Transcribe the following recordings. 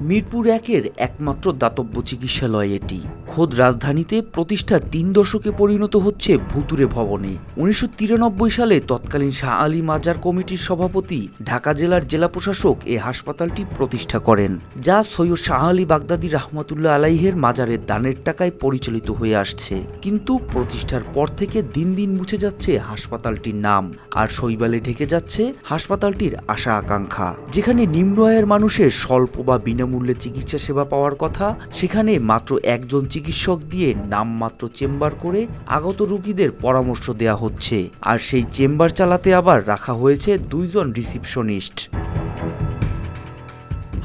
মিরপুর একের একমাত্র দাতব্য চিকিৎসালয় এটি। খোদ রাজধানীতে প্রতিষ্ঠা তিন দশকে পরিণত হচ্ছে ভুতুরে ভবনে। উনিশশো তিরানব্বই সালে তৎকালীন শাহ আলী মাজার কমিটির সভাপতি, ঢাকা জেলার জেলা প্রশাসক এ হাসপাতালটি প্রতিষ্ঠা করেন, যা সৈয়দ শাহ আলী বাগদাদি রহমতুল্লাহ আলাইহের মাজারের দানের টাকায় পরিচালিত হয়ে আসছে। কিন্তু প্রতিষ্ঠার পর থেকে দিন দিন মুছে যাচ্ছে হাসপাতালটির নাম, আর শৈবালে ঢেকে যাচ্ছে হাসপাতালটির আশা আকাঙ্ক্ষা। যেখানে নিম্ন আয়ের মানুষের স্বল্প বা বিনামূল্যে চিকিৎসা সেবা পাওয়ার কথা, সেখানে মাত্র একজন চিকিৎসক দিয়ে নামমাত্র চেম্বার করে আগত রুগীদের পরামর্শ দেওয়া হচ্ছে। আর সেই চেম্বার চালাতে আবার রাখা হয়েছে দুইজন রিসিপশনিস্ট।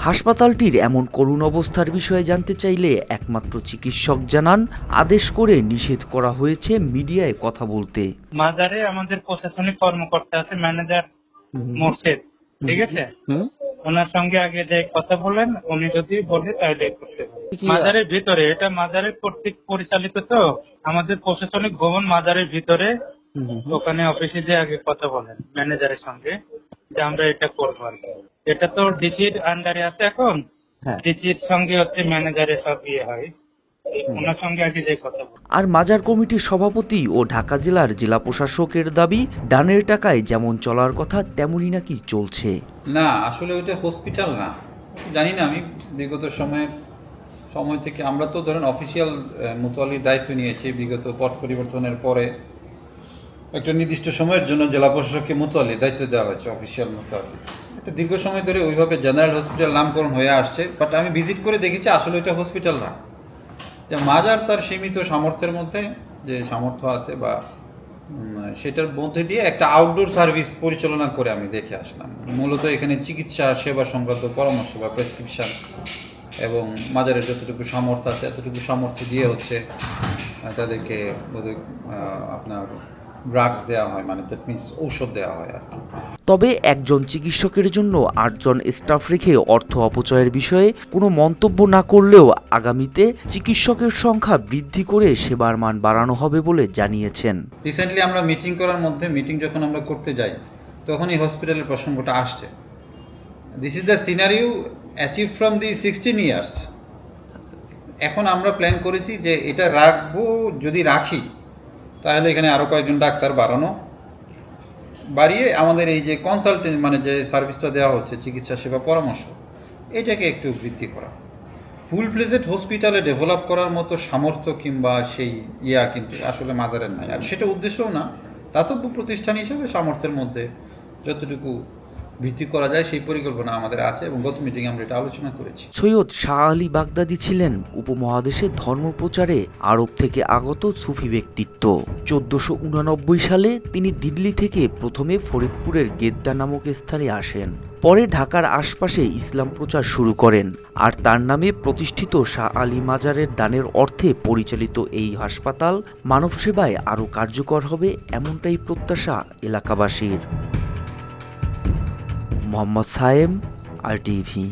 হাসপাতালটির এমন করুণ অবস্থার বিষয়ে জানতে চাইলে একমাত্র চিকিৎসক জানান আদেশ করে নিষেধ করা হয়েছে মিডিয়ায় কথা বলতে। মাজারে আমাদের প্রশাসনিক কর্মকর্তা আছে ম্যানেজার মোর্শেদ। ঠিক আছে? ওনার সঙ্গে আগে যে কথা বলেন উনি যদি বলে তাহলে করতে মাজারের ভিতরে এটা মাজারের কর্তৃক পরিচালিত তো? আমাদের প্রশাসনিক ভবন মাজারের ভিতরে। ওখানে অফিসে যে আগে কথা বলেন ম্যানেজারের সঙ্গে যে আমরা এটা করব আর কি। এটা তো ডিসির আন্ডারে আছে এখন? ডিসির সঙ্গে হচ্ছে ম্যানেজারের সব ইয়ে হয়। আর মাজার কমিটির সভাপতি ও ঢাকা জেলার জেলা প্রশাসকের দাবি দানের টাকায় যেমন চলার কথা তেমনই নাকি চলছে। না আসলে ওইটা হসপিটাল না। জানি না আমি বিগত সময়ের সময় থেকে আমরা তো ধরেন অফিসিয়াল মুতোয়ালির দায়িত্ব নিয়েছি। বিগত পট পরিবর্তনের পরে একটা নির্দিষ্ট সময়ের জন্য জেলা প্রশাসককে মুতোয়ালি দায়িত্ব দেওয়া হয়েছে অফিসিয়াল মুতোয়ালি এটা দীর্ঘ সময় ধরে ওইভাবে জেনারেল হসপিটাল নামকরণ হয়ে আসছে বাট আমি ভিজিট করে দেখেছি আসলে ওইটা হসপিটাল না। যে মাজার তার সীমিত সামর্থ্যের মধ্যে যে সামর্থ্য আছে বা সেটার মধ্যে দিয়ে একটা আউটডোর সার্ভিস পরিচালনা করে আমি দেখে আসলাম। মূলত এখানে চিকিৎসা, সেবা সংক্রান্ত পরামর্শ বা প্রেসক্রিপশান এবং মাজারের যতটুকু সামর্থ্য আছে, এতটুকু সামর্থ্য দিয়ে হচ্ছে তাদেরকে আপনার ড্রাগস দেওয়া হয় মানে দ্যাট মিনস ঔষধ দেওয়া হয় আর কি। তবে একজন চিকিৎসকের জন্য আটজন স্টাফ রেখে অর্থ অপচয়ের বিষয়ে কোনো মন্তব্য না করলেও আগামীতে চিকিৎসকের সংখ্যা বৃদ্ধি করে সেবার মান বাড়ানো হবে বলে জানিয়েছেন। রিসেন্টলি আমরা মিটিং করার মধ্যে মিটিং যখন আমরা করতে যাই তখন এই হসপিটালের প্রসঙ্গটা আসছে। This is the scenario achieve from the sixteen years এখন আমরা প্ল্যান করেছি যে এটা রাখব যদি রাখি তাহলে এখানে আরও কয়েকজন ডাক্তার বাড়ানো। বাড়িয়ে আমাদের এই যে কনসালটেন্ট মানে যে সার্ভিসটা দেওয়া হচ্ছে, চিকিৎসা সেবা পরামর্শ, এটাকে একটু বৃদ্ধি করা। ফুল প্লেজেড হসপিটালে ডেভেলপ করার মতো সামর্থ্য কিংবা সেই ইয়া কিন্তু আসলে মাজারের নাই। আর সেটা উদ্দেশ্যও না, দাতব্য প্রতিষ্ঠান হিসেবে সামর্থ্যের মধ্যে যতটুকু ভিত্তি করা যায়, সেই পরিকল্পনা আমাদের আছে এবং গত মিটিংয়ে আমরা এটা আলোচনা করেছি। সৈয়দ শাহ আলী বাগদাদি ছিলেন উপমহাদেশে ধর্মপ্রচারে আরব থেকে আগত সুফি ব্যক্তিত্ব। চোদ্দশো উনানব্বই সালে তিনি দিল্লি থেকে প্রথমে ফরিদপুরের গেদ্দা নামক স্থানে আসেন। পরে ঢাকার আশপাশে ইসলাম প্রচার শুরু করেন আর তার নামে প্রতিষ্ঠিত শাহ আলী মাজারের দানের অর্থে পরিচালিত এই হাসপাতাল মানব সেবায় আরও কার্যকর হবে এমনটাই প্রত্যাশা এলাকাবাসীর। Mohammad Sayem R TV.